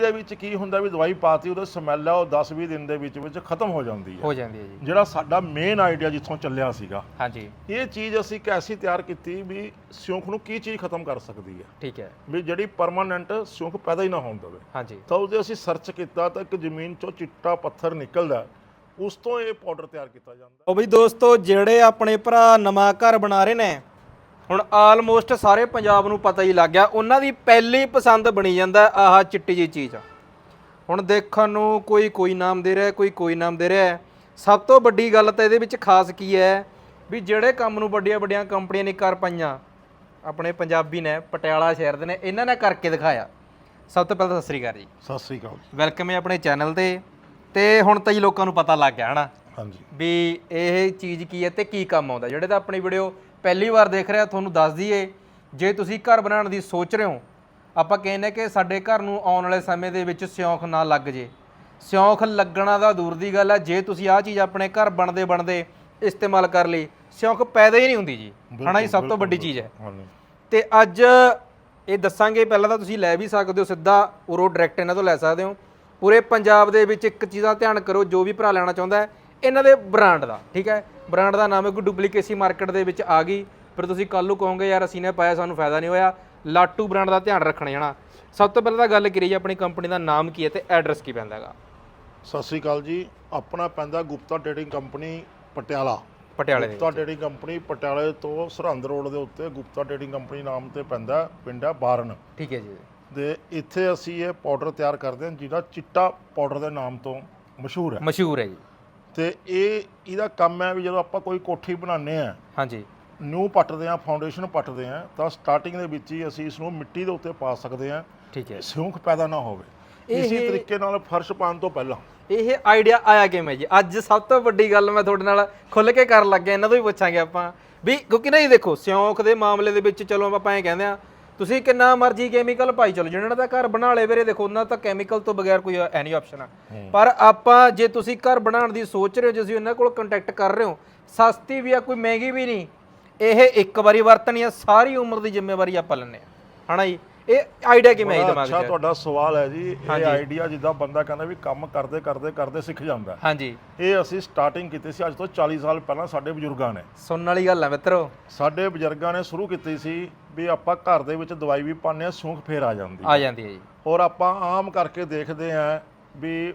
ਇਹਦੇ ਵਿੱਚ ਕੀ ਹੁੰਦਾ ਵੀ ਦਵਾਈ ਪਾਤੀ ਉਹਦਾ ਸਮੈਲ ਆ ਉਹ 10-20 ਦਿਨ ਦੇ ਵਿੱਚ ਵਿੱਚ ਖਤਮ ਹੋ ਜਾਂਦੀ ਹੈ ਹੋ ਜਾਂਦੀ ਹੈ ਜੀ। ਜਿਹੜਾ ਸਾਡਾ ਮੇਨ ਆਈਡੀਆ ਜਿੱਥੋਂ ਚੱਲਿਆ ਸੀਗਾ। ਹਾਂਜੀ। ਇਹ ਚੀਜ਼ ਅਸੀਂ ਇੱਕ ਐਸੀ ਤਿਆਰ ਕੀਤੀ ਵੀ ਸਿਉਂਖ ਨੂੰ ਕੀ ਚੀਜ਼ ਖਤਮ ਕਰ ਸਕਦੀ ਹੈ ਠੀਕ ਹੈ। ਵੀ ਜਿਹੜੀ ਪਰਮਾਨੈਂਟ ਸਿਉਂਖ ਪੈਦਾ ਹੀ ਨਾ ਹੋਣ ਦੇਵੇ। ਹਾਂਜੀ। ਤਾਂ ਉਹਦੇ ਅਸੀਂ ਸਰਚ ਕੀਤਾ ਤਾਂ ਇੱਕ ਜ਼ਮੀਨ ਚੋਂ ਚਿੱਟਾ ਪੱਥਰ ਨਿਕਲਦਾ। ਉਸ ਤੋਂ ਇਹ ਪਾਊਡਰ ਤਿਆਰ ਕੀਤਾ ਜਾਂਦਾ। ਉਹ ਬਈ ਦੋਸਤੋ ਜਿਹੜੇ ਆਪਣੇ ਭਰਾ ਨਵਾਂ ਘਰ ਬਣਾ ਰਹੇ ਨੇ ਹੁਣ ਆਲਮੋਸਟ ਸਾਰੇ ਪੰਜਾਬ ਨੂੰ ਪਤਾ ਹੀ ਲੱਗ ਗਿਆ ਉਹਨਾਂ ਦੀ ਪਹਿਲੀ ਪਸੰਦ ਬਣੀ ਜਾਂਦਾ ਆਹ ਚਿੱਟੀ ਜੀ ਚੀਜ਼। ਹੁਣ ਦੇਖਣ ਨੂੰ ਕੋਈ ਕੋਈ ਨਾਮ ਦੇ ਰਿਹਾ ਕੋਈ ਕੋਈ ਨਾਮ ਦੇ ਰਿਹਾ ਹੈ। ਸਭ ਤੋਂ ਵੱਡੀ ਗੱਲ ਤਾਂ ਇਹਦੇ ਵਿੱਚ ਖਾਸ ਕੀ ਹੈ ਵੀ ਜਿਹੜੇ ਕੰਮ ਨੂੰ ਵੱਡੀਆਂ ਵੱਡੀਆਂ ਕੰਪਨੀਆਂ ਨੇ ਕਰ ਪਾਈਆਂ ਆਪਣੇ ਪੰਜਾਬੀ ਨੇ ਪਟਿਆਲਾ ਸ਼ਹਿਰ ਦੇ ਨੇ ਇਹਨਾਂ ਨੇ ਕਰਕੇ ਦਿਖਾਇਆ। ਸਭ ਤੋਂ ਪਹਿਲਾਂ ਸਤਿ ਸ੍ਰੀ ਅਕਾਲ ਜੀ। ਸਤਿ ਸ੍ਰੀ ਅਕਾਲ ਵੈਲਕਮ ਹੈ ਆਪਣੇ ਚੈਨਲ ਤੇ। ਤੇ ਹੁਣ ਤਾਂ ਜੀ ਲੋਕਾਂ ਨੂੰ ਪਤਾ ਲੱਗ ਗਿਆ ਹਨਾ? ਹਾਂਜੀ। ਵੀ ਇਹ ਚੀਜ਼ ਕੀ ਹੈ ਤੇ ਕੀ ਕੰਮ ਆਉਂਦਾ। ਜਿਹੜੇ ਤਾਂ ਆਪਣੀ ਵੀਡੀਓ ਪਹਿਲੀ ਵਾਰ ਦੇਖ ਰਿਹਾ ਤੁਹਾਨੂੰ ਦੱਸ ਦਈਏ ਜੇ ਤੁਸੀਂ ਘਰ ਬਣਾਉਣ ਦੀ ਸੋਚ ਰਹੇ ਹੋ ਆਪਾਂ ਕਹਿੰਦੇ ਕਿ ਸਾਡੇ ਘਰ ਨੂੰ ਆਉਣ ਵਾਲੇ ਸਮੇਂ ਦੇ ਵਿੱਚ ਸਿਉਂਖ ਨਾ ਲੱਗ ਜੇ। ਸਿਉਂਖ ਲੱਗਣਾ ਦਾ ਦੂਰ ਦੀ ਗੱਲ ਹੈ ਜੇ ਤੁਸੀਂ ਆਹ ਚੀਜ਼ ਆਪਣੇ ਘਰ ਬਣਦੇ ਬਣਦੇ ਇਸਤੇਮਾਲ ਕਰ ਲਈ ਸਿਉਂਖ ਪੈਦਾ ਹੀ ਨਹੀਂ ਹੁੰਦੀ ਜੀ। ਹਨਾ ਇਹ ਸਭ ਤੋਂ ਵੱਡੀ ਚੀਜ਼ ਹੈ। ਤੇ ਅੱਜ ਇਹ ਦੱਸਾਂਗੇ ਪਹਿਲਾਂ ਤਾਂ ਤੁਸੀਂ ਲੈ ਵੀ ਸਕਦੇ ਹੋ ਸਿੱਧਾ ਉਰੋ ਡਾਇਰੈਕਟ ਇਹਨਾਂ ਤੋਂ ਲੈ ਸਕਦੇ ਹੋ। ਪੂਰੇ ਪੰਜਾਬ ਦੇ ਵਿੱਚ ਇੱਕ ਚੀਜ਼ ਦਾ ਧਿਆਨ ਕਰੋ ਜੋ ਵੀ ਭਰਾ ਲੈਣਾ ਚਾਹੁੰਦਾ ਹੈ ਇਹਨਾਂ ਦੇ ਬ੍ਰਾਂਡ ਦਾ ਠੀਕ ਹੈ? ਬ੍ਰਾਂਡ ਦਾ ਨਾਮ ਹੈ ਕੋਈ ਡੁਪਲੀਕੇਸੀ ਮਾਰਕੀਟ ਦੇ ਵਿੱਚ ਆ ਗਈ। ਫਿਰ ਤੁਸੀਂ ਕੱਲ ਨੂੰ ਕਹੋਗੇ ਯਾਰ ਅਸੀਂ ਨੇ ਪਾਇਆ ਸਾਨੂੰ ਫਾਇਦਾ ਨਹੀਂ ਹੋਇਆ। ਲਾਟੂ ਬ੍ਰਾਂਡ ਦਾ ਧਿਆਨ ਰੱਖਣਾ ਜਾਣਾ। ਸਭ ਤੋਂ ਪਹਿਲਾਂ ਤਾਂ ਗੱਲ ਕਰੀਏ ਆਪਣੀ ਕੰਪਨੀ ਦਾ ਨਾਮ ਕੀ ਹੈ ਤੇ ਐਡਰੈਸ ਕੀ ਪੈਂਦਾ ਹੈਗਾ? ਸਤਿ ਸ੍ਰੀ ਅਕਾਲ ਜੀ। ਆਪਣਾ ਪੈਂਦਾ ਗੁਪਤਾ ਟ੍ਰੇਡਿੰਗ ਕੰਪਨੀ ਪਟਿਆਲਾ। ਪਟਿਆਲੇ ਦੇ। ਗੁਪਤਾ ਟ੍ਰੇਡਿੰਗ ਕੰਪਨੀ ਪਟਿਆਲੇ ਤੋਂ ਸਰਹੰਦ ਰੋਡ ਦੇ ਉੱਤੇ ਗੁਪਤਾ ਟ੍ਰੇਡਿੰਗ ਕੰਪਨੀ ਨਾਮ ਤੇ ਪੈਂਦਾ ਪਿੰਡ ਹੈ ਬਾਰਨ। ਠੀਕ ਹੈ ਜੀ। ਦੇ ਇੱਥੇ ਅਸੀਂ ਇਹ ਪਾਊਡਰ ਤਿਆਰ ਕਰਦੇ ਹਾਂ ਜਿਹਦਾ ਚਿੱਟਾ ਪਾਊਡਰ ਦੇ ਨਾਮ ਤੋਂ ਮਸ਼ਹੂਰ ਹੈ। ਮਸ਼ਹੂਰ ਹੈ ਜੀ। ਤੇ ਇਹ ਇਹਦਾ ਕੰਮ ਹੈ ਵੀ ਜਦੋਂ ਆਪਾਂ ਕੋਈ ਕੋਠੀ ਬਣਾਉਂਦੇ ਆ ਹਾਂਜੀ। ਨਿਊ ਪੱਟਦੇ ਆ ਫਾਊਂਡੇਸ਼ਨ ਪੱਟਦੇ ਆ ਤਾਂ ਸਟਾਰਟਿੰਗ ਦੇ ਵਿੱਚ ਹੀ ਅਸੀਂ ਇਸ ਨੂੰ ਮਿੱਟੀ ਦੇ ਉੱਤੇ ਪਾ ਸਕਦੇ ਆ ਠੀਕ ਹੈ। ਸਿਉਂਖ ਪੈਦਾ ਨਾ ਹੋਵੇ। ਇਸੇ ਤਰੀਕੇ ਨਾਲ ਫਰਸ਼ ਪਾਉਣ ਤੋਂ ਪਹਿਲਾਂ। ਇਹ ਆਈਡੀਆ ਆਇਆ ਕਿਵੇਂ ਜੀ? ਅੱਜ ਸਭ ਤੋਂ ਵੱਡੀ ਗੱਲ ਮੈਂ ਤੁਹਾਡੇ ਨਾਲ ਖੁੱਲ ਕੇ ਕਰਨ ਲੱਗਿਆ ਇਹਨਾਂ ਤੋਂ ਵੀ ਪੁੱਛਾਂਗੇ ਆਪਾਂ। ਵੀ ਕਿਉਂਕਿ ਨਹੀਂ ਦੇਖੋ ਸਿਉਂਖ ਦੇ ਮਾਮਲੇ ਦੇ ਵਿੱਚ ਚਲੋ ਆਪਾਂ ਐਂ ਕਹਿੰਦੇ ਆ ਤੁਸੀਂ ਕਿੰਨਾ ਮਰਜ਼ੀ ਕੈਮੀਕਲ ਪਾਈ ਚਲੋ ਜਿਹਨਾਂ ਦਾ ਘਰ ਬਣਾ ਲੇ ਵੀਰੇ ਦੇਖੋ ਉਹਨਾਂ ਤਾਂ ਕੈਮੀਕਲ ਤੋਂ ਬਗੈਰ ਕੋਈ ਐਨੀ ਆਪਸ਼ਨ ਆ। ਪਰ ਆਪਾਂ ਜੇ ਤੁਸੀਂ ਘਰ ਬਣਾਉਣ ਦੀ ਸੋਚ ਰਹੇ ਹੋ ਜੇ ਤੁਸੀਂ ਉਹਨਾਂ ਕੋਲ ਕੰਟੈਕਟ ਕਰ ਰਹੇ ਹੋ ਸਸਤੀ ਵੀ ਆ ਕੋਈ ਮਹਿੰਗੀ ਵੀ ਨਹੀਂ। ਇਹ ਇੱਕ ਵਾਰੀ ਵਰਤਣੀ ਆ ਸਾਰੀ ਉਮਰ ਦੀ ਜ਼ਿੰਮੇਵਾਰੀ ਆਪਾਂ ਲੈਂਦੇ ਆ ਹਨਾ ਜੀ? ਇਹ ਆਈਡੀਆ ਕਿਵੇਂ ਆਈ ਦਿਮਾਗ ਅੱਛਾ 'ਚ? ਤੁਹਾਡਾ ਸਵਾਲ ਹੈ ਜੀ। ਇਹ ਆਈਡੀਆ ਜਿੱਦਾਂ ਬੰਦਾ ਕਹਿੰਦਾ ਵੀ ਕੰਮ ਕਰਦੇ ਕਰਦੇ ਕਰਦੇ ਸਿੱਖ ਜਾਂਦਾ ਹੈ। ਹਾਂਜੀ। ਇਹ ਅਸੀਂ ਸਟਾਰਟਿੰਗ ਕੀਤੀ ਸੀ ਅੱਜ ਤੋਂ 40 ਸਾਲ ਪਹਿਲਾਂ ਸਾਡੇ ਬਜ਼ੁਰਗਾਂ ਨੇ। ਸੁਣਨ ਵਾਲੀ ਗੱਲ ਆ ਮਿੱਤਰੋ। ਸਾਡੇ ਬਜ਼ੁਰਗਾਂ ਨੇ ਸ਼ੁਰੂ ਕੀਤੀ ਸੀ ਵੀ ਆਪਾਂ ਘਰ ਦੇ ਵਿੱਚ ਦਵਾਈ ਵੀ ਪਾਉਂਦੇ ਆ ਸੂੰਖ ਫੇਰ ਆ ਜਾਂਦੀ ਆ ਜਾਂਦੀ ਹੈ ਜੀ। ਔਰ ਆਪਾਂ ਆਮ ਕਰਕੇ ਦੇਖਦੇ ਆ ਵੀ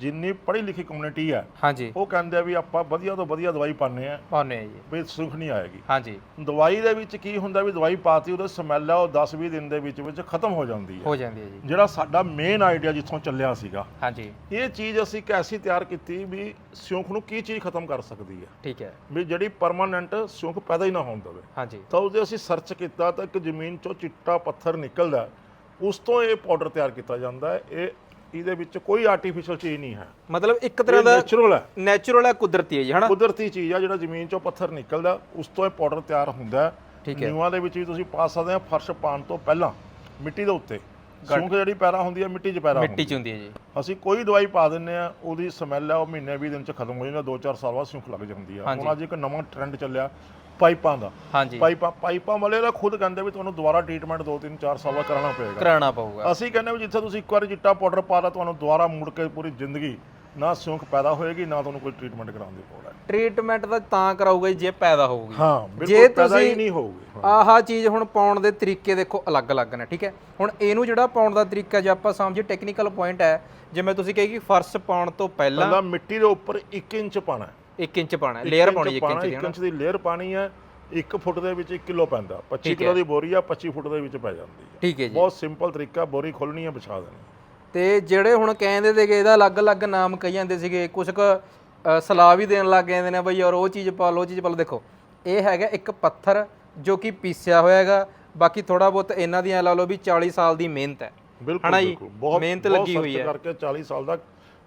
ਜਿੰਨੀ ਪੜ੍ਹੀ ਲਿਖੀ ਕਮਿਊਨਿਟੀ ਹੈ ਹਾਂਜੀ। ਉਹ ਕਹਿੰਦੇ ਆ ਵੀ ਆਪਾਂ ਵਧੀਆ ਤੋਂ ਵਧੀਆ ਦਵਾਈ ਪਾਉਂਦੇ ਆ। ਪਾਉਨੇ ਆ ਜੀ। ਵੀ ਸੁੱਖ ਨਹੀਂ ਆਏਗੀ। ਹਾਂਜੀ। ਦਵਾਈ ਦੇ ਵਿੱਚ ਕੀ ਹੁੰਦਾ ਵੀ ਦਵਾਈ ਪਾਤੀ ਉਹਦਾ ਸਮੈਲ ਆ ਉਹ 10-20 ਦਿਨ ਦੇ ਵਿੱਚ ਵਿੱਚ ਖਤਮ ਹੋ ਜਾਂਦੀ ਹੈ ਹੋ ਜਾਂਦੀ ਹੈ ਜੀ। ਜਿਹੜਾ ਸਾਡਾ ਮੇਨ ਆਈਡੀਆ ਜਿੱਥੋਂ ਚੱਲਿਆ ਸੀਗਾ। ਹਾਂਜੀ। ਇਹ ਚੀਜ਼ ਅਸੀਂ ਇੱਕ ਐਸੀ ਤਿਆਰ ਕੀਤੀ ਵੀ ਸਿਉਂਖ ਨੂੰ ਕੀ ਚੀਜ਼ ਖਤਮ ਕਰ ਸਕਦੀ ਹੈ ਠੀਕ ਹੈ। ਵੀ ਜਿਹੜੀ ਪਰਮਾਨੈਂਟ ਸਿਉਂਖ ਪੈਦਾ ਹੀ ਨਾ ਹੋਣ ਦੇਵੇ। ਹਾਂਜੀ। ਤਾਂ ਉਹਦੇ ਅਸੀਂ ਸਰਚ ਕੀਤਾ ਤਾਂ ਇੱਕ ਜ਼ਮੀਨ ਚੋਂ ਚਿੱਟਾ ਪੱਥਰ ਨਿਕਲਦਾ ਉਸ ਤੋਂ ਇਹ ਪਾਊਡਰ ਤਿਆਰ ਕੀਤਾ ਜਾਂਦਾ। ਹੈ ਇਹ ਇਹਦੇ ਵਿੱਚ ਕੋਈ ਆਰਟੀਫੀਸ਼ੀਅਲ ਚੀਜ਼ ਨਹੀਂ ਹੈ। ਮਤਲਬ ਇੱਕ ਤਰ੍ਹਾਂ ਦਾ ਨੈਚੁਰਲ ਹੈ। ਨੈਚੁਰਲ ਹੈ ਕੁਦਰਤੀ ਹੈ ਜੀ ਹਨਾ? ਕੁਦਰਤੀ ਚੀਜ਼ ਆ ਜਿਹੜਾ ਜ਼ਮੀਨ ਚੋਂ ਪੱਥਰ ਨਿਕਲਦਾ ਉਸ ਤੋਂ ਇਹ ਪਾਊਡਰ ਤਿਆਰ ਹੁੰਦਾ ਹੈ। ਠੀਕ ਹੈ। ਨਿਊਆਂ ਦੇ ਵਿੱਚ ਵੀ ਤੁਸੀਂ ਪਾ ਸਕਦੇ ਆ ਫਰਸ਼ ਪਾਉਣ ਤੋਂ ਪਹਿਲਾਂ ਮਿੱਟੀ ਦੇ ਉੱਤੇ। ਸਿਉਂਖ ਜਿਹੜੀ ਪੈਰਾ ਹੁੰਦੀ ਹੈ ਮਿੱਟੀ 'ਚ ਪੈਰਾ ਮਿੱਟੀ ਚ ਹੁੰਦੀ ਹੈ। ਜੀ। ਅਸੀਂ ਕੋਈ ਦਵਾਈ ਪਾ ਦਿੰਨੇ ਆ ਉਹਦੀ ਸਮੈਲ ਆ ਉਹ ਮਹੀਨੇ 20 ਦਿਨ 'ਚ ਖਤਮ ਹੋ ਜਾਂਦੀ 2-4 ਸਾਲ ਬਾਅਦ ਸਿਉਂਖ ਲੱਗ ਜਾਂਦੀ ਆ ਹੁਣ ਅੱਜ ਇੱਕ ਨਵਾਂ ਟ੍ਰੈਂਡ ਚੱਲਿਆ ਪਾਈਪਾਂ ਦਾ। ਹਾਂਜੀ। ਪਾਈਪਾਂ ਪਾਈਪਾਂ ਵਾਲੇ ਦਾ ਖੁਦ ਕਹਿੰਦੇ ਵੀ ਤੁਹਾਨੂੰ ਦੁਬਾਰਾ ਟ੍ਰੀਟਮੈਂਟ 2-3 4 ਸਾਲ ਕਰਾਉਣਾ ਪਏਗਾ। ਕਰਾਉਣਾ ਪਊਗਾ। ਅਸੀਂ ਕਹਿੰਦੇ ਵੀ ਜਿੱਥੇ ਤੁਸੀਂ ਇੱਕ ਵਾਰੀ ਚਿੱਟਾ ਪਾਊਡਰ ਪਾ ਲਾ ਤੁਹਾਨੂੰ ਦੁਬਾਰਾ ਮੁੜ ਕੇ ਪੂਰੀ ਜ਼ਿੰਦਗੀ ਨਾ ਸਿਉਂਖ ਪੈਦਾ ਹੋਏਗੀ ਨਾ ਤੁਹਾਨੂੰ ਕੋਈ ਟ੍ਰੀਟਮੈਂਟ ਕਰਾਉਣ ਦੀ ਲੋੜ ਹੈ। ਟ੍ਰੀਟਮੈਂਟ ਤਾਂ ਤਾਂ ਕਰਾਊਗਾ ਜੀ ਪੈਦਾ ਹੋਊਗੀ। ਹਾਂ ਜੇ ਬਿਲਕੁਲ ਪੈਦਾ ਹੀ ਨਹੀਂ ਹੋਊਗੀ ਆਹ ਚੀਜ਼ ਹੁਣ ਪਾਉਣ ਦੇ ਤਰੀਕੇ ਦੇਖੋ ਅਲੱਗ-ਅਲੱਗ ਨੇ ਠੀਕ ਹੈ? ਹੁਣ ਇਹਨੂੰ ਜਿਹੜਾ ਪਾਉਣ ਦਾ ਤਰੀਕਾ ਜੇ ਆਪਾਂ ਸਮਝੀ ਟੈਕਨੀਕਲ ਪੁਆਇੰਟ ਹੈ ਜਿਵੇਂ ਤੁਸੀਂ ਕਹੇ ਕਿ ਫਰਸ਼ ਪਾਉਣ ਤੋਂ ਪਹਿਲਾਂ ਪਹਿਲਾਂ ਮਿੱਟੀ ਦੇ ਉੱਪਰ 1 ਇੰਚ ਪਾਣਾ ਹੈ। 1 ਇੰਚ ਪਾਣਾ ਲੇਅਰ ਪਾਉਣੀ ਹੈ 1 ਇੰਚ ਦੀ 1 ਹਨਾ? ਇੰਚ ਦੀ ਲੇਅਰ ਪਾਣੀ ਹੈ 1 ਫੁੱਟ ਦੇ ਵਿੱਚ 1 ਕਿਲੋ ਪੈਂਦਾ। 25 ਕਿਲੋ ਦੀ ਬੋਰੀ ਆ 25 ਫੁੱਟ ਦੇ ਵਿੱਚ ਪੈ ਜਾਂਦੀ ਹੈ ਠੀਕ ਹੈ ਜੀ। ਬਹੁਤ ਸਿੰਪਲ ਤਰੀਕਾ ਬੋਰੀ ਖੋਲਣੀ ਹੈ ਵਿਛਾ ਦੇਣੀ ਤੇ ਜਿਹੜੇ ਹੁਣ ਕਹਿੰਦੇ ਸੀਗੇ ਇਹਦਾ ਅਲੱਗ-ਅਲੱਗ ਨਾਮ ਕਹੀ ਜਾਂਦੇ ਸੀਗੇ ਕੁਝ ਕੁ ਸਲਾਹ ਵੀ ਦੇਣ ਲੱਗ ਜਾਂਦੇ ਨੇ ਬਈ ਯਾਰ ਉਹ ਚੀਜ਼ ਪਾ ਉਹ ਚੀਜ਼ ਪਾ ਲਓ। ਦੇਖੋ ਇਹ ਹੈਗਾ ਇੱਕ ਪੱਥਰ ਜੋ ਕਿ ਪੀਸਿਆ ਹੋਇਆ ਹੈਗਾ। ਬਾਕੀ ਥੋੜਾ ਬਹੁਤ ਇਹਨਾਂ ਦੀਆਂ ਲਾ ਲਓ ਵੀ 40 ਸਾਲ ਦੀ ਮਿਹਨਤ ਹੈ। ਬਿਲਕੁਲ ਬਹੁਤ ਮਿਹਨਤ ਲੱਗੀ ਹੋਈ ਹੈ। ਕਰਕੇ 40 ਸਾਲ ਦਾ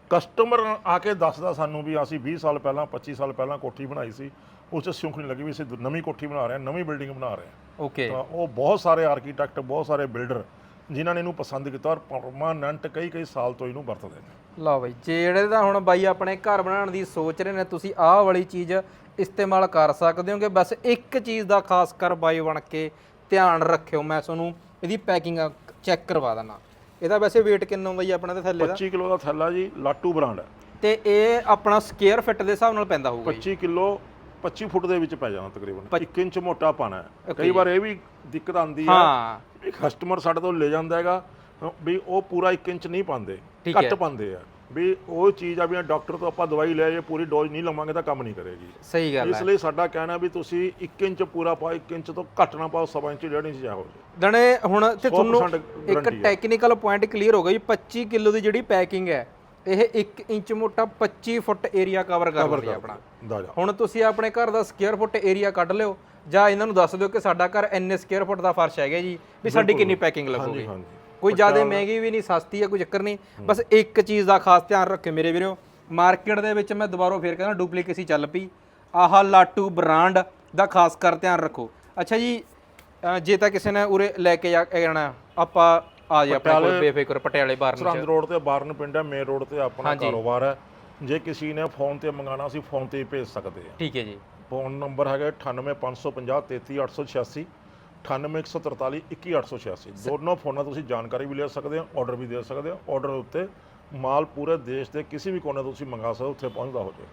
ਕਸਟਮਰ ਆ ਕੇ ਦੱਸਦਾ ਸਾਨੂੰ ਵੀ ਅਸੀਂ 20 ਸਾਲ ਪਹਿਲਾਂ 25 ਸਾਲ ਪਹਿਲਾਂ ਕੋਠੀ ਬਣਾਈ ਸੀ। ਉਸ 'ਚ ਸਿਉਂਖ ਨਹੀਂ ਲੱਗੀ ਵੀ ਅਸੀਂ ਨਵੀਂ ਕੋਠੀ ਬਣਾ ਰਹੇ ਹਾਂ ਨਵੀਂ ਬਿਲਡਿੰਗ ਬਣਾ ਰਹੇ ਹਾਂ। ਓਕੇ ਤਾਂ ਉਹ ਬਹੁਤ ਸਾਰੇ ਆਰਕੀਟੈਕਟ ਬਹੁਤ ਸਾਰੇ ਬਿਲਡਰ ਜਿਨ੍ਹਾਂ ਨੇ ਇਹਨੂੰ ਪਸੰਦ ਕੀਤਾ ਔਰ ਪਰਮਾਨੈਂਟ ਕਈ ਕਈ ਸਾਲ ਤੋਂ ਇਹਨੂੰ ਵਰਤਦੇ ਨੇ। ਲਓ ਬਈ ਜਿਹੜੇ ਤਾਂ ਹੁਣ ਬਾਈ ਆਪਣੇ ਘਰ ਬਣਾਉਣ ਦੀ ਸੋਚ ਰਹੇ ਨੇ ਤੁਸੀਂ ਆਹ ਵਾਲੀ ਚੀਜ਼ ਇਸਤੇਮਾਲ ਕਰ ਸਕਦੇ ਹੋਗੇ। ਬਸ ਇੱਕ ਚੀਜ਼ ਦਾ ਖਾਸ ਕਰ ਬਾਈ ਬਣ ਕੇ ਧਿਆਨ ਰੱਖਿਓ। ਮੈਂ ਤੁਹਾਨੂੰ ਇਹਦੀ ਪੈਕਿੰਗ ਚੈੱਕ ਕਰਵਾ ਦਣਾ ਇਹਦਾ ਵੈਸੇ weight ਕਿੰਨਾ ਹੁੰਦਾ ਜੀ ਆਪਣਾ ਤੇ ਥੱਲੇ ਦਾ? 25 ਕਿਲੋ ਦਾ ਥੈਲਾ ਜੀ ਲਾਟੂ ਬ੍ਰਾਂਡ ਹੈ। ਤੇ ਇਹ ਆਪਣਾ ਸਕੁਅਰ ਫਿਟ ਦੇ ਹਿਸਾਬ ਨਾਲ ਪੈਂਦਾ ਹੋਊਗਾ ਜੀ? 25 ਕਿਲੋ 25 ਫੁੱਟ ਦੇ ਵਿੱਚ ਪੈ ਜਾਣਾ ਤਕਰੀਬਨ। 1 ਇੰਚ ਮੋਟਾ ਪਾਣਾ ਹੈ। ਕਈ ਵਾਰ ਇਹ ਵੀ ਦਿੱਕਤ ਆਉਂਦੀ ਹੈ ਹਾਂ। ਕਸਟਮਰ ਸਾਡੇ ਤੋਂ ਲੈ ਜਾਂਦਾ ਹੈਗਾ ਵੀ ਉਹ ਪੂਰਾ 1 ਇੰਚ ਨਹੀਂ ਪਾਉਂਦੇ ਘੱਟ। ਪਾਉਂਦੇ ਆ। ਵੀ ਉਹ ਚੀਜ਼ ਆ ਵੀ ਡਾਕਟਰ ਤੋਂ ਆਪਾਂ ਦਵਾਈ ਲੈ ਜੇ ਪੂਰੀ ਡੋਜ਼ ਨਹੀਂ ਲਵਾਂਗੇ ਤਾਂ ਕੰਮ ਨਹੀਂ ਕਰੇਗੀ। ਸਹੀ ਗੱਲ ਇਸ ਹੈ ਲਈ ਸਾਡਾ ਕਹਿਣਾ ਵੀ ਤੁਸੀਂ 1 ਇੰਚ ਪੂਰਾ ਪਾਓ 1 ਇੰਚ ਤੋਂ ਘੱਟ ਨਾ ਪਾਓ ਸਵਾ ਇੰਚ ਡੇਢ ਇੰਚ ਜਾਓ ਜੀ। ਦਣੇ ਹੁਣ ਤੇ ਤੁਹਾਨੂੰ 100% ਇੱਕ। ਟੈਕਨੀਕਲ ਪੁਆਇੰਟ ਕਲੀਅਰ ਹੋ ਗਿਆ ਜੀ 25 ਕਿਲੋ ਦੀ ਜਿਹੜੀ ਪੈਕਿੰਗ ਹੈ ਇਹ 1 ਇੰਚ ਮੋਟਾ 25 ਫੁੱਟ ਏਰੀਆ ਕਵਰ ਕਰ ਰਹੀ ਹੈ ਆਪਣਾ। ਹੁਣ ਤੁਸੀਂ ਆਪਣੇ ਘਰ ਦਾ ਸਕੁਅਰ ਫੁੱਟ ਏਰੀਆ ਕੱਢ ਲਿਓ ਜਾਂ ਇਹਨਾਂ ਨੂੰ ਦੱਸ ਦਿਓ ਕਿ ਸਾਡਾ ਘਰ ਇੰਨੇ ਸਕੁਅਰ ਫੁੱਟ ਦਾ ਫਰਸ਼ ਹੈਗਾ ਜੀ ਵੀ ਸਾਡੀ ਕਿੰਨੀ ਪੈਕਿੰਗ ਲੱਗੂਗੀ। ਕੋਈ ਜ਼ਿਆਦਾ ਮਹਿੰਗੀ ਵੀ ਨਹੀਂ ਸਸਤੀ ਹੈ ਕੋਈ ਚੱਕਰ ਨਹੀਂ। ਬਸ ਇੱਕ ਚੀਜ਼ ਦਾ ਖਾਸ ਧਿਆਨ ਰੱਖਿਓ ਮੇਰੇ ਵੀਰੋ ਮਾਰਕੀਟ ਦੇ ਵਿੱਚ ਮੈਂ ਦੁਬਾਰਾ ਫੇਰ ਕਹਿੰਦਾ ਡੁਪਲੀਕੇਸੀ ਚੱਲ ਪਈ। ਆਹ ਲਾਟੂ ਬ੍ਰਾਂਡ ਦਾ ਖਾਸ ਕਰ ਧਿਆਨ ਰੱਖੋ। ਅੱਛਾ ਜੀ ਜੇ ਤਾਂ ਕਿਸੇ ਨੇ ਉਰੇ ਲੈ ਕੇ ਜਾ ਕੇ ਜਾਣਾ ਆਪਾਂ ਆ ਜੀ ਆਪਣੇ ਕੋਲ ਬੇਫਿਕਰ ਪਟਿਆਲੇ ਬਾਰਨ ਸਰਹੰਦ ਰੋਡ ਤੇ ਬਾਰਨ ਪਿੰਡ ਹੈ ਮੇਨ ਰੋਡ ਤੇ ਆਪਣਾ ਕਾਰੋਬਾਰ ਹੈ। ਜੇ ਕਿਸੇ ਨੇ ਫੋਨ ਤੇ ਮੰਗਾਣਾ ਸੀ ਫੋਨ ਤੇ ਹੀ ਭੇਜ ਸਕਦੇ ਆ ਠੀਕ ਹੈ ਜੀ। ਫੋਨ ਨੰਬਰ ਹੈਗਾ 98550 33886 98143 21886 ਦੋਨੋਂ ਫੋਨਾਂ ਤੋਂ ਤੁਸੀਂ ਜਾਣਕਾਰੀ ਵੀ ਲੈ ਸਕਦੇ ਹੋ ਆਰਡਰ ਵੀ ਦੇ ਸਕਦੇ ਹੋ। ਆਰਡਰ ਉੱਤੇ ਮਾਲ ਪੂਰੇ ਦੇਸ਼ ਦੇ ਕਿਸੇ ਵੀ ਕੋਨੇ ਤੋਂ ਤੁਸੀਂ ਮੰਗਾ ਸਕਦੇ ਹੋ ਉੱਥੇ ਪਹੁੰਚਦਾ ਹੋ ਜਾਏ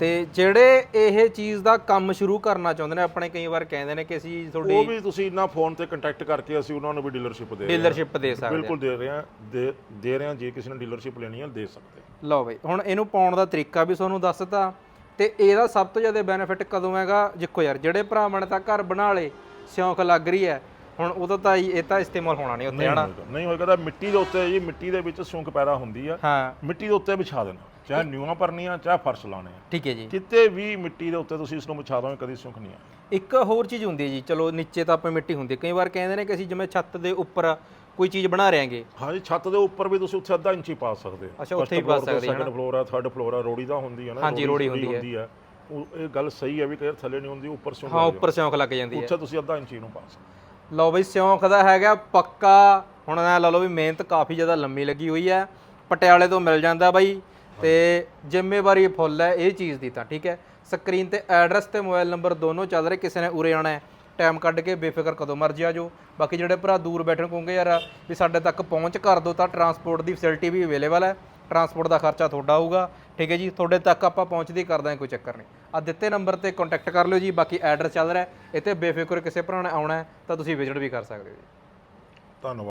ਤੇ ਜਿਹੜੇ ਇਹ ਚੀਜ਼ ਦਾ ਕੰਮ ਸ਼ੁਰੂ ਕਰਨਾ ਚਾਹੁੰਦੇ ਨੇ ਆਪਣੇ ਕਈ ਵਾਰ ਕਹਿੰਦੇ ਨੇ ਕਿ ਅਸੀਂ ਉਹ ਤੁਹਾਡੀ ਵੀ ਤੁਸੀਂ ਨਾ ਫੋਨ ਤੇ ਕੰਟੈਕਟ ਕਰਕੇ ਅਸੀਂ ਉਹਨਾਂ ਨੂੰ ਵੀ ਡੀਲਰਸ਼ਿਪ ਦੇ ਰਹੇ ਹਾਂ। ਡੀਲਰਸ਼ਿਪ ਦੇ ਸਕਦੇ ਬਿਲਕੁਲ ਦੇ ਰਹੇ ਹਾਂ ਦੇ ਦੇ ਰਹੇ ਹਾਂ ਜੇ ਕਿਸੇ ਨੇ ਡੀਲਰਸ਼ਿਪ ਲੈਣੀ ਹੈ ਦੇ ਸਕਦੇ ਹਾਂ। ਲਓ ਬਈ ਹੁਣ ਇਹਨੂੰ ਪਾਉਣ ਦਾ ਤਰੀਕਾ ਵੀ ਤੁਹਾਨੂੰ ਦੱਸਤਾ। ਤੇ ਇਹਦਾ ਸਭ ਤੋਂ ਜ਼ਿਆਦਾ ਬੈਨੀਫਿਟ ਕਦੋਂ ਹੈਗਾ? ਜਿੱਕੋ ਯਾਰ ਜਿਹੜੇ ਭਰਾਵਾਂ ਨੇ ਤਾਂ ਘਰ ਬਣਾ ਲੇ ਸਿਉਂਕ ਲੱਗ ਰਹੀ ਹੈ। ਹੁਣ ਉਦੋਂ ਤਾਂ ਇਹ ਤਾਂ ਇਸਤੇਮਾਲ ਹੋਣਾ ਨਹੀਂ ਉੱਤੇ ਹਨਾ। ਨਹੀਂ ਹੋਏਗਾ ਤਾਂ ਮਿੱਟੀ ਦੇ ਉੱਤੇ ਜੀ ਮਿੱਟੀ ਦੇ ਵਿੱਚ ਸਿਉਂਕ ਪੈਦਾ ਹੁੰਦੀ ਆ। ਹਾਂ। ਮਿੱਟੀ ਦੇ ਉੱਤੇ ਵਿਛਾ ਦੇਣਾ ਚਾਹੇ ਨਿਊਆਂ ਭਰਨੀਆਂ ਚਾਹੇ ਫਰਸ਼ ਲਾਉਣੇ ਆ। ਠੀਕ ਹੈ ਜੀ। ਕਿਤੇ ਵੀ ਮਿੱਟੀ ਦੇ ਉੱਤੇ ਤੁਸੀਂ ਇਸ ਨੂੰ ਵਿਛਾ ਦੋਗੇ ਕਦੀ ਸਿਉਂਕ ਨਹੀਂ ਆ ਇੱਕ ਹੋਰ ਚੀਜ਼ ਹੁੰਦੀ ਹੈ ਜੀ ਚਲੋ ਨੀਚੇ ਤਾਂ ਆਪਣੀ ਮਿੱਟੀ ਹੁੰਦੀ ਹੈ। ਕਈ ਵਾਰ ਕਹਿੰਦੇ ਨੇ ਕਿ ਅਸੀਂ ਜਿਵੇਂ ਛੱਤ ਦੇ ਉੱਪਰ ਕੋਈ ਚੀਜ਼ ਬਣਾ ਰਹੇ ਹਾਂਗੇ। ਹਾਂਜੀ ਛੱਤ ਦੇ ਉੱਪਰ ਵੀ ਤੁਸੀਂ ਉੱਥੇ ਅੱਧਾ ਇੰਚੀ ਪਾ ਸਕਦੇ ਹੋ। ਅੱਛਾ, ਉੱਥੇ ਹੀ ਪਾ ਸਕਦੇ ਹਾਂ, ਸੈਕੰਡ ਫਲੋਰ ਆ ਥਰਡ ਫਲੋਰ ਆ ਰੋੜੀ ਦਾ ਹੁੰਦੀ ਆ ਨਾ ਹਾਂਜੀ, ਰੋੜੀ ਹੁੰਦੀ ਹੈ। ਉਹ ਇਹ ਗੱਲ ਸਹੀ ਹੈ ਵੀ ਕਈ ਥੱਲੇ ਨਹੀਂ ਹੁੰਦੀ ਉੱਪਰ ਸਿਉਂਕ ਹਾਂ ਉੱਪਰ ਸਿਉਂਕ ਲੱਗ ਜਾਂਦੀ ਹੈ। ਉੱਥੇ ਤੁਸੀਂ ਅੱਧਾ ਇੰਚੀ ਨੂੰ ਪਾ ਸਕਦੇ ਲਓ ਬਈ ਸਿਉਂਕ ਦਾ ਹੈਗਾ ਪੱਕਾ ਹੁਣ ਐ ਲਾ ਲਓ ਵੀ ਮਿਹਨਤ ਕਾਫੀ ਜ਼ਿਆਦਾ ਲੰਮੀ ਲੱਗੀ ਹੋਈ ਹੈ ਪਟਿਆਲੇ ਤੋਂ ਮਿਲ ਜਾਂਦਾ ਬਾਈ ਤੇ ਜ਼ਿੰਮੇਵਾਰੀ ਫੁੱਲ ਹੈ ਇਹ ਚੀਜ਼ ਦੀ ਤਾਂ ਠੀਕ ਹੈ। ਸਕਰੀਨ ਤੇ ਐਡਰੈਸ ਤੇ ਮੋਬਾਈਲ ਨੰਬਰ ਦੋਨੋਂ ਚੱਲ ਰਹੇ ਕਿਸੇ ਨੇ ਉਰੇ ਆਣਾ ਹੈ ਟਾਈਮ ਕੱਢ ਕੇ ਬੇਫਿਕਰ ਕਦੋਂ ਮਰਜ਼ੀ ਆ ਜਾਓ। ਬਾਕੀ ਜਿਹੜੇ ਭਰਾ ਦੂਰ ਬੈਠਣ ਕਹੋਗੇ ਯਾਰ ਵੀ ਸਾਡੇ ਤੱਕ ਪਹੁੰਚ ਕਰ ਦਿਓ ਤਾਂ ਟਰਾਂਸਪੋਰਟ ਦੀ ਫੈਸਿਲਿਟੀ ਵੀ ਅਵੇਲੇਬਲ ਹੈ। ਟਰਾਂਸਪੋਰਟ ਦਾ ਖਰਚਾ ਤੁਹਾਡਾ ਆਊਗਾ। ਠੀਕ ਹੈ ਜੀ, ਤੁਹਾਡੇ ਤੱਕ ਆਪਾਂ ਪਹੁੰਚਦੀ ਕਰ ਦਾਂਗੇ ਕੋਈ ਚੱਕਰ ਨਹੀਂ। ਆ ਦਿੱਤੇ ਨੰਬਰ ਤੇ ਕੰਟੈਕਟ ਕਰ ਲਿਓ ਜੀ, ਬਾਕੀ ਐਡਰੈਸ ਚੱਲ ਰਿਹਾ ਇੱਥੇ ਬੇਫਿਕਰ ਕਿਸੇ ਭਰਾ ਨੇ ਆਉਣਾ ਤਾਂ ਤੁਸੀਂ ਵਿਜ਼ਿਟ ਵੀ ਕਰ ਸਕਦੇ ਹੋ ਜੀ। ਧੰਨਵਾਦ।